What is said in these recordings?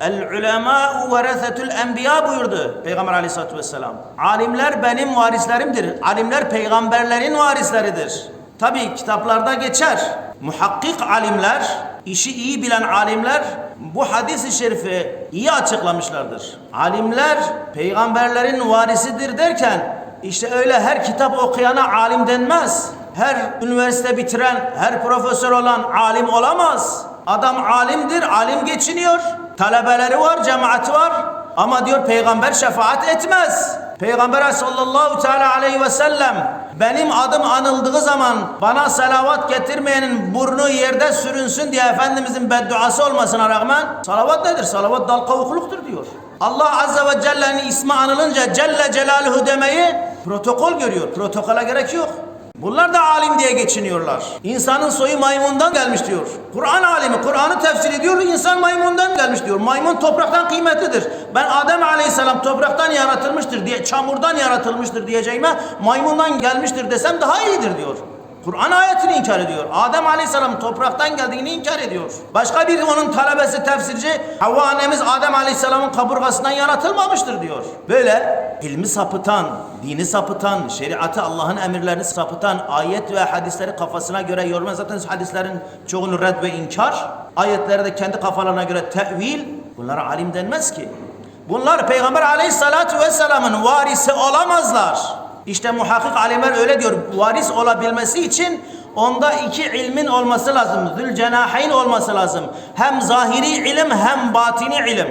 El ulema veresetul enbiya buyurdu Peygamber aleyhissalatü vesselam. Alimler benim varislerimdir. Alimler peygamberlerin varisleridir. Tabi kitaplarda geçer. Muhakkik alimler, işi iyi bilen alimler bu hadis-i şerifi iyi açıklamışlardır. Alimler peygamberlerin varisidir derken işte öyle her kitap okuyana alim denmez. Her üniversite bitiren, her profesör olan alim olamaz. Adam alimdir, alim geçiniyor. Talebeleri var, cemaati var. Ama diyor peygamber şefaat etmez. Peygamber sallallahu teala aleyhi ve sellem benim adım anıldığı zaman bana salavat getirmeyenin burnu yerde sürünsün diye Efendimizin bedduası olmasına rağmen salavat nedir? Salavat dal kavukluktur diyor. Allah Azze ve Celle'nin ismi anılınca Celle Celaluhu demeyi protokol görüyor. Protokola gerek yok. Bunlar da alim diye geçiniyorlar. İnsanın soyu maymundan gelmiş diyor. Kur'an alimi Kur'an'ı tefsir ediyor. İnsan maymundan gelmiş diyor. Maymun topraktan kıymetlidir. Ben Adem Aleyhisselam topraktan yaratılmıştır diye çamurdan yaratılmıştır diyeceğime maymundan gelmiştir desem daha iyidir diyor. Kur'an ayetini inkar ediyor. Adem Aleyhisselam topraktan geldiğini inkar ediyor. Başka bir onun talebesi tefsirci Havva annemiz Adem Aleyhisselam'ın kaburgasından yaratılmamıştır diyor. Böyle ilmi sapıtan, dini sapıtan, şeriatı Allah'ın emirlerini sapıtan, ayet ve hadisleri kafasına göre yorma. Zaten hadislerin çoğunu red ve inkar. Ayetleri de kendi kafalarına göre tevil. Bunlara alim denmez ki. Bunlar Peygamber Aleyhisselatü Vesselam'ın varisi olamazlar. İşte muhakkik alimler öyle diyor. Varis olabilmesi için onda iki ilmin olması lazım. Zülcenaheyn olması lazım. Hem zahiri ilim hem batini ilim.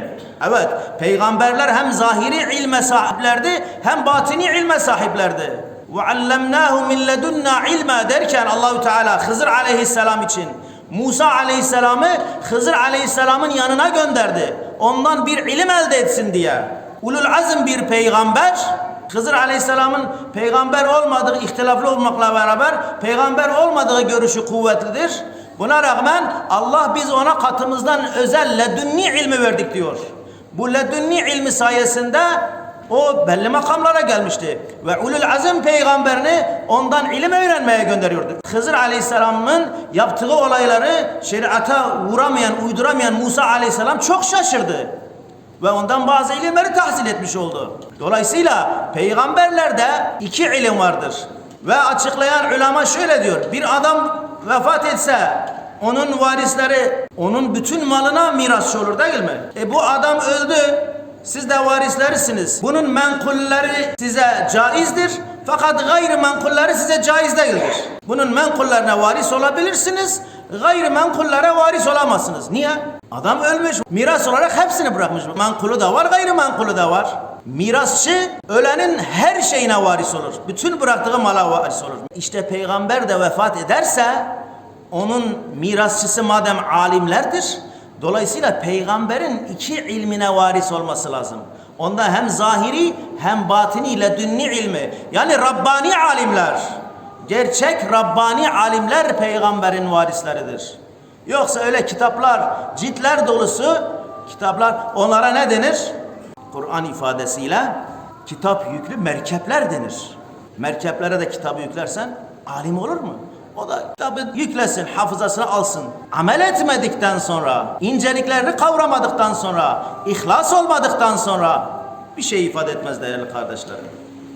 Evet, peygamberler hem zahiri ilme sahiplerdi hem batini ilme sahiplerdi. Ve allemnahu min ledunna ilma derken Allahü Teala Hızır aleyhisselam için Musa aleyhisselamı Hızır aleyhisselamın yanına gönderdi. Ondan bir ilim elde etsin diye. Ulul azm bir peygamber Hızır Aleyhisselam'ın peygamber olmadığı ihtilaflı olmakla beraber peygamber olmadığı görüşü kuvvetlidir. Buna rağmen Allah biz ona katımızdan özel ledünni ilmi verdik diyor. Bu ledünni ilmi sayesinde o belli makamlara gelmişti. Ve ulul azim peygamberini ondan ilim öğrenmeye gönderiyordu. Hızır Aleyhisselam'ın yaptığı olayları şeriata vuramayan, uyduramayan Musa Aleyhisselam çok şaşırdı ve ondan bazı ilimleri tahsil etmiş oldu. Dolayısıyla peygamberlerde iki ilim vardır. Ve açıklayan ulema şöyle diyor. Bir adam vefat etse onun varisleri onun bütün malına mirasçı olur değil mi? E bu adam öldü. Siz de varislerisiniz. Bunun menkulleri size caizdir. Fakat gayri menkulleri size caiz değildir. Bunun menkullerine varis olabilirsiniz. Gayri menkullere varis olamazsınız. Niye? Adam ölmüş. Miras olarak hepsini bırakmış. Menkulu da var, gayri menkulu da var. Mirasçı ölenin her şeyine varis olur. Bütün bıraktığı mala varis olur. İşte peygamber de vefat ederse onun mirasçısı madem alimlerdir. Dolayısıyla peygamberin iki ilmine varis olması lazım. Onda hem zahiri hem batini ile dünni ilmi. Yani Rabbani alimler. Gerçek Rabbani alimler peygamberin varisleridir. Yoksa öyle kitaplar, ciltler dolusu kitaplar onlara ne denir? Kur'an ifadesiyle kitap yüklü merkepler denir. Merkeplere de kitabı yüklersen alim olur mu? O da kitabı yüklesin, hafızasına alsın. Amel etmedikten sonra, inceliklerini kavramadıktan sonra, ihlas olmadıktan sonra bir şey ifade etmez değerli kardeşlerim.